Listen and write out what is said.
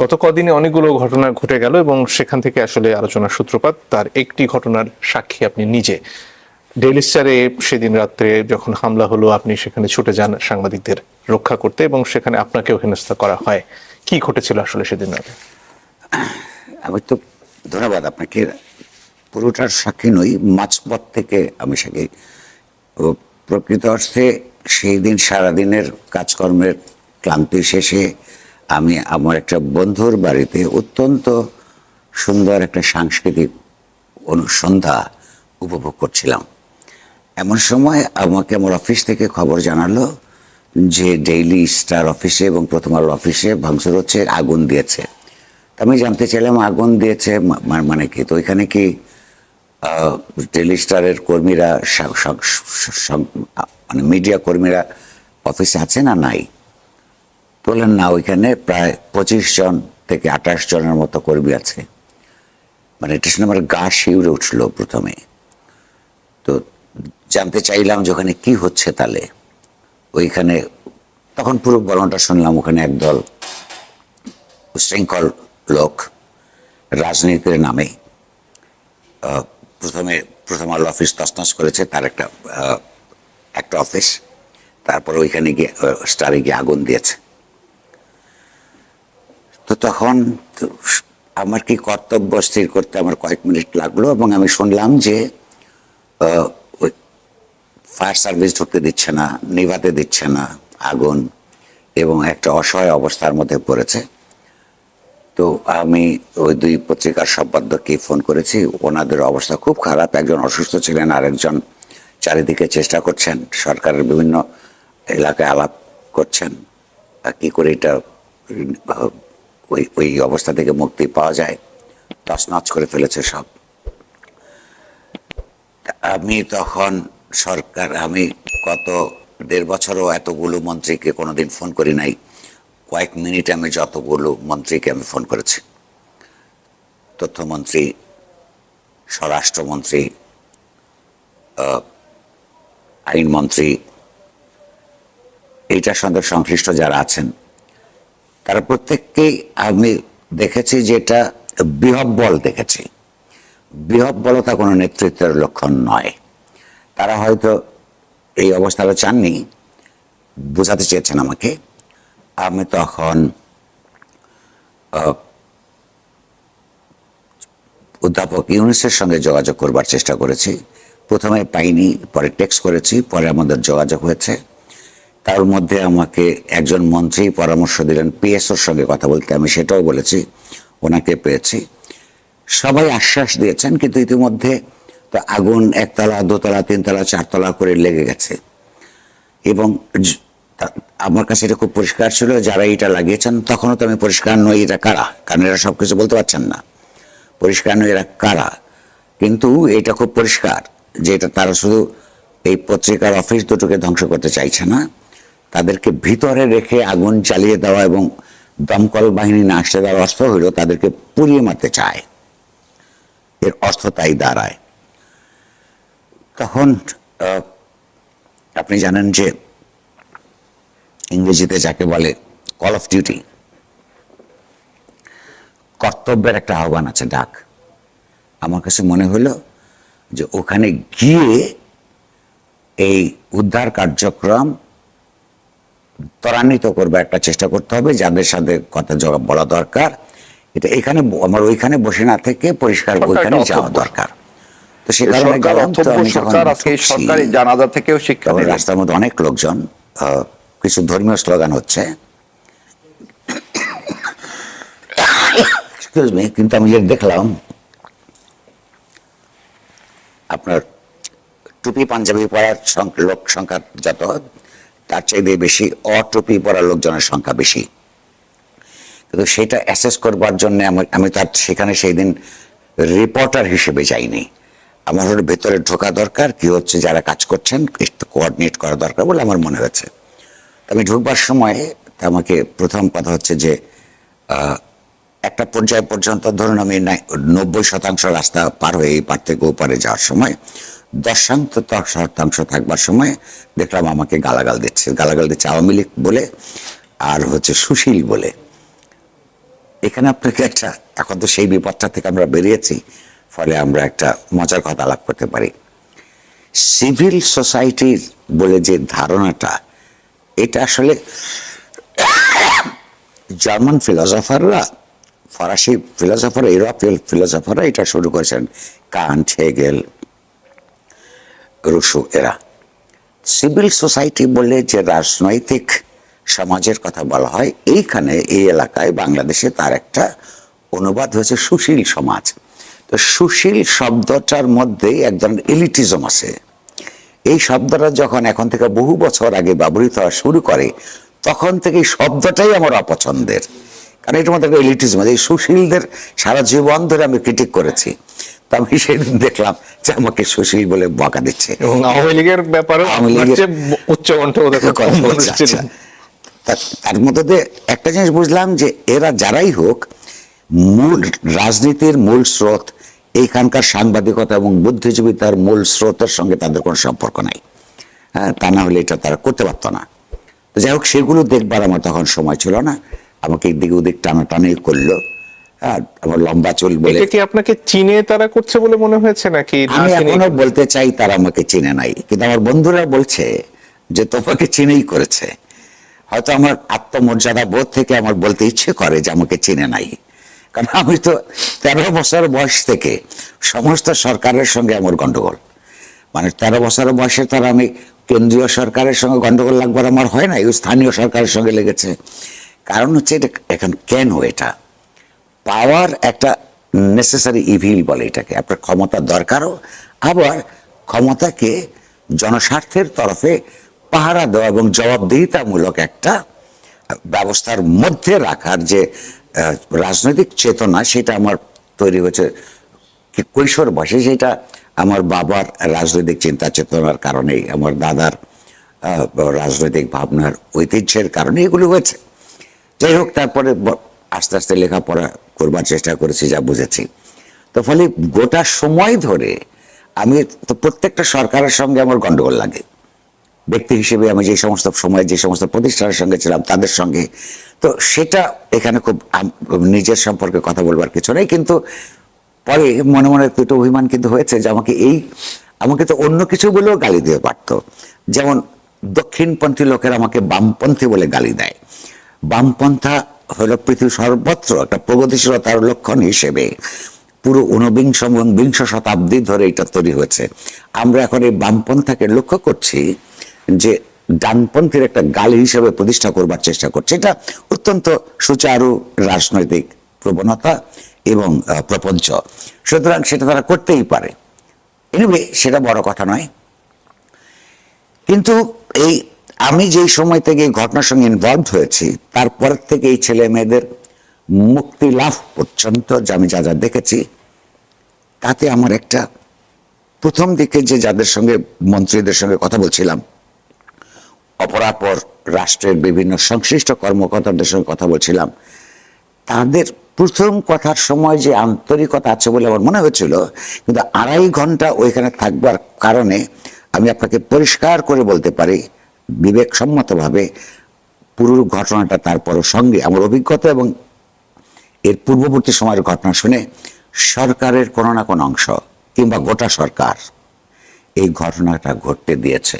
গত কদিনে অনেকগুলো ঘটনা ঘটে গেল এবং সেখান থেকে আসলে আলোচনার সূত্রপাত, তার একটি ঘটনার সাক্ষী আপনি নিজে। ডেইলি স্টারে সেদিন রাত্রে যখন হামলা হলো, আপনি সেখানে ছুটে যান সাংবাদিকদের রক্ষা করতে এবং সেখানে আপনাকেও হেনস্থা করা হয়। কি ঘটেছিল আসলে সেদিন রাতে? আমি তো ধন্যবাদ, আপনাকে পুরোটার সাক্ষী নই, মাঝপথ থেকে আমি সাক্ষী প্রকৃত অর্থে সেই দিন সারাদিনের কাজকর্মের ক্লান্তি শেষে আমি আমার একটা বন্ধুর বাড়িতে অত্যন্ত সুন্দর একটা সাংস্কৃতিক অনুসন্ধ্যা উপভোগ করছিলাম। এমন সময় আমাকে আমার অফিস থেকে খবর জানালো যে ডেইলি স্টার অফিসে এবং প্রথম আলো অফিসে ভাঙচুর হচ্ছে, আগুন দিয়েছে। তা আমি জানতে চাইলাম আগুন দিয়েছে মানে কি? তো ওইখানে কি ডেইলি স্টারের কর্মীরা মানে মিডিয়া কর্মীরা অফিসে আছে না নাই? বললেন, না, ওইখানে প্রায় পঁচিশ জন থেকে আঠাশ জনের মতো কর্মী আছে। মানে এটা শুনে আমার গা শিউরে উঠল প্রথমে। তো জানতে চাইলাম যে ওখানে কী হচ্ছে তাহলে। ওইখানে তখন পুরো গল্পটা শুনলাম, ওখানে একদল উশৃঙ্খল লোক রাজনীতির নামে প্রথমে, প্রথম আলো অফিস তসনস করেছে, তার একটা একটা অফিস, তারপর ওইখানে গিয়ে স্টারে গিয়ে আগুন দিয়েছে। তো তখন আমার কি কর্তব্য স্থির করতে আমার কয়েক মিনিট লাগল এবং আমি শুনলাম যে ফায়ার সার্ভিস ঢুকতে দিচ্ছে না, নিভাতে দিচ্ছে না আগুন এবং একটা অসহায় অবস্থার মধ্যে পড়েছে। তো আমি ওই দুই পত্রিকার সম্পাদককে ফোন করেছি, ওনাদের অবস্থা খুব খারাপ। একজন অসুস্থ ছিলেন, আরেকজন চারিদিকে চেষ্টা করছেন, সরকারের বিভিন্ন এলাকায় আলাপ করছেন কি করে এটা ওই ওই অবস্থা থেকে মুক্তি পাওয়া যায়। তছনছ করে ফেলেছে সব। আমি তখন সরকার, আমি গত দেড় বছরও এতগুলো মন্ত্রীকে কোনোদিন ফোন করি নাই। কয়েক মিনিটে আমি যতগুলো মন্ত্রীকে আমি ফোন করেছি। তথ্যমন্ত্রী, স্বরাষ্ট্রমন্ত্রী আইনমন্ত্রী এইটার সঙ্গে সংশ্লিষ্ট যারা আছেন তারা প্রত্যেককেই আমি দেখেছি যে এটা বিহব্বল দেখেছি। বিহব্বলতা কোনো নেতৃত্বের লক্ষণ নয়। তারা হয়তো এই অবস্থাটা চাননি, বোঝাতে চেয়েছেন আমাকে। আমি তখন অধ্যাপক ইউনুসের সঙ্গে যোগাযোগ করবার চেষ্টা করেছি। প্রথমে পাইনি, পরে টেক্সট করেছি, পরে আমাদের যোগাযোগ হয়েছে। তার মধ্যে আমাকে একজন মন্ত্রী পরামর্শ দিলেন, পিএসওর সঙ্গে কথা বলতে। আমি সেটাও বলেছি, ওনাকে পেয়েছি। সবাই আশ্বাস দিয়েছেন, কিন্তু ইতিমধ্যে তো আগুন একতলা, দোতলা, তিনতলা, চারতলা করে লেগে গেছে। এবং আমার কাছে এটা খুব পরিষ্কার ছিল, যারা এটা লাগিয়েছেন, তখনও তো আমি পরিষ্কার নই এটা কারা? কারণ এরা সব কিছু বলতে পারছেন না। পরিষ্কার নয় এরা কারা? কিন্তু এটা খুব পরিষ্কার যে এটা তারা শুধু এই পত্রিকার অফিস দুটোকে ধ্বংস করতে চাইছে না। তাদেরকে ভিতরে রেখে আগুন চালিয়ে দেওয়া এবং দমকল বাহিনী না আসতে দেওয়ার অর্থ হইল তাদেরকে পুড়িয়ে মারতে চায়। এর অর্থ তাই দাঁড়ায়। তখন আপনি জানেন যে ইংরেজিতে যাকে বলে কল অফ ডিউটি কর্তব্যের একটা আহ্বান আছে ডাক। আমার কাছে মনে হলো যে ওখানে গিয়ে এই উদ্ধার কার্যক্রম ত্বরান্বিত করবে একটা চেষ্টা করতে হবে যাদের সাথে কথা জবাব বলা দরকার। এটা এখানে আমার ওইখানে বসে না থেকে পরিষ্কার ওইখানে যাওয়া দরকার। তো সে কারণে সরকারি জানাজা থেকেও শিক্ষা রাস্তার মধ্যে অনেক লোকজন কিছু ধর্মীয় স্লোগান হচ্ছে। কিন্তু আমি যেটা দেখলাম আপনার টুপি পাঞ্জাবি পরার লোক সংখ্যা যত তার চাইতে বেশি অটুপি পরার লোকজনের সংখ্যা বেশি। কিন্তু সেটা অ্যাসেস করবার জন্য আমি- তার সেখানে সেই দিন রিপোর্টার হিসেবে যাইনি। আমার হলো ভেতরে ঢোকা দরকার, কি হচ্ছে, যারা কাজ করছেন, একটু কোঅর্ডিনেট করা দরকার বলে আমার মনে হয়েছে। আমি ঢুকবার সময় আমাকে প্রথম কথা হচ্ছে যে একটা পর্যায় পর্যন্ত ধরুন আমি নব্বই শতাংশ রাস্তা পার হয়ে এই পার থেকে ওপারে যাওয়ার সময় দশাংশ শতাংশ থাকবার সময় দেখলাম আমাকে গালাগাল দিচ্ছে। গালাগাল দিচ্ছে আওয়ামী লীগ বলে আর হচ্ছে সুশীল বলে। এখানে আপনাকে একটা, এখন তো সেই বিপদটা থেকে আমরা বেরিয়েছি, ফলে আমরা একটা মজার কথা লাভ করতে পারি। সিভিল সোসাইটির বলে যে ধারণাটা, এটা আসলে জার্মান ফিলোসফাররা, ফরাসি ফিলোসফার ইউরোপীয় ফিলোসফাররা এটা শুরু করেছেন। কান্ট, হেগেল রুশো এরা। সিভিল সোসাইটি বলে যে রাজনৈতিক সমাজের কথা বলা হয়, এইখানে এই এলাকায় বাংলাদেশে তার একটা অনুবাদ হয়েছে সুশীল সমাজ। তো সুশীল শব্দটার মধ্যেই এক ধরনের এলিটিজম আছে। এই শব্দটা যখন এখন থেকে বহু বছর আগে ব্যবহৃত হওয়া শুরু করে, তখন থেকে এই শব্দটাই আমার অপছন্দের। কারণ এটার মধ্যে একটা এলিটিজম এই সুশীলদের সারা জীবন ধরে আমি ক্রিটিক করেছি। তো আমি সেদিন দেখলাম যে আমাকে সুশীল বলে বকা দিচ্ছে। এবং আওয়ামী লীগের ব্যাপারে উচ্চ কণ্ঠ ওদের কথা তার মধ্যে দিয়ে একটা জিনিস বুঝলাম যে এরা যারাই হোক মূল রাজনীতির মূল স্রোত এইখানকার সাংবাদিকতা এবং বুদ্ধিজীবিতার মূল স্রোতের সঙ্গে তাদের কোনো সম্পর্ক নাই। হ্যাঁ তা না হলে এটা তারা করতে পারতো না। তো যাই হোক সেগুলো দেখবার আমার তখন সময় ছিল না। আমাকে এদিকে ওদিক টানাটানি করল। হ্যাঁ আমার লম্বা চুল বলে এটা কি আপনাকে চীনে তারা করছে বলে মনে হয়েছে নাকি আমি এখনও বলতে চাই তারা আমাকে চিনে নাই কিন্তু আমার বন্ধুরা বলছে যে তোমাকে চিনেই করেছে। হয়তো আমার আত্মমর্যাদা বোধ থেকে আমার বলতে ইচ্ছে করে যে আমাকে চিনে নাই। কারণ আমি তো তেরো বছর বয়স থেকে সমস্ত সরকারের সঙ্গে আমার গন্ডগোল। মানে তেরো বছর বয়সে তার আমি কেন্দ্রীয় সরকারের সঙ্গে গন্ডগোল লাগবার আমার হয় না স্থানীয় সরকারের সঙ্গে লেগেছে। কারণ হচ্ছে এটা এখন কেন এটা? পাওয়ার একটা নেসেসারি ইভিল বলে এটাকে। আপনার ক্ষমতা দরকারও, আবার ক্ষমতাকে জনস্বার্থের তরফে পাহারা দেওয়া এবং জবাবদিহিতামূলক একটা ব্যবস্থার মধ্যে রাখার যে রাজনৈতিক চেতনা, সেটা আমার তৈরি হয়েছে। কৈশোর বয়সে সেটা আমার বাবার রাজনৈতিক চিন্তা চেতনার কারণেই, আমার দাদার রাজনৈতিক ভাবনার ঐতিহ্যের কারণে এগুলো হয়েছে। যাই হোক, তারপরে আস্তে আস্তে লেখাপড়া করবার চেষ্টা করেছি, যা বুঝেছি। তো ফলে গোটা সময় ধরে আমি, তো প্রত্যেকটা সরকারের সঙ্গে আমার গন্ডগোল লাগে। ব্যক্তি হিসেবে আমি যে সমস্ত সময়, যে সমস্ত প্রতিষ্ঠানের সঙ্গে ছিলাম, তাদের সঙ্গে। তো সেটা এখানে খুব নিজের সম্পর্কে কথা বলবার কিছু নেই, কিন্তু পরে মনে মনে একটু অভিমান কিন্তু হয়েছে যে আমাকে এই, আমাকে তো অন্য কিছু বলেও গালি দিতে পারতো। যেমন দক্ষিণপন্থী লোকেরা আমাকে বামপন্থী বলে গালি দেয়। বামপন্থা হলো পৃথিবীর সর্বত্র একটা প্রগতিশীলতার লক্ষণ হিসেবে। পুরো ঊনবিংশ এবং বিংশ শতাব্দী ধরে এটা তৈরি হয়েছে। আমরা এখন এই বামপন্থাকে লক্ষ্য করছি যে ডানপন্থীর একটা গালি হিসেবে প্রতিষ্ঠা করবার চেষ্টা করছে। এটা অত্যন্ত সুচারু রাজনৈতিক প্রবণতা এবং প্রপঞ্চ। সুতরাং সেটা তারা করতেই পারে। এনিওয়ে সেটা বড় কথা নয়। কিন্তু এই আমি যেই সময় থেকে এই ঘটনার সঙ্গে ইনভলভ হয়েছি, তারপর থেকে এই ছেলে মেয়েদের মুক্তি লাভ পর্যন্ত যে আমি যা যা দেখেছি, তাতে আমার একটা প্রথম দিকে যে যাদের সঙ্গে, মন্ত্রীদের সঙ্গে কথা বলছিলাম, অপরাপর রাষ্ট্রের বিভিন্ন সংশ্লিষ্ট কর্মকর্তাদের সঙ্গে কথা বলছিলাম, তাদের প্রথম কথার সময় যে আন্তরিকতা আছে বলে আমার মনে হয়েছিল, কিন্তু আড়াই ঘণ্টা ওইখানে থাকবার কারণে আমি আপনাকে পরিষ্কার করে বলতে পারি বিবেকসম্মতভাবে পুরো ঘটনাটা তারপর সঙ্গে আমার অভিজ্ঞতা এবং এর পূর্ববর্তী সময়ের ঘটনা শুনে সরকারের কোনো না কোনো অংশ কিংবা গোটা সরকার এই ঘটনাটা ঘটতে দিয়েছে।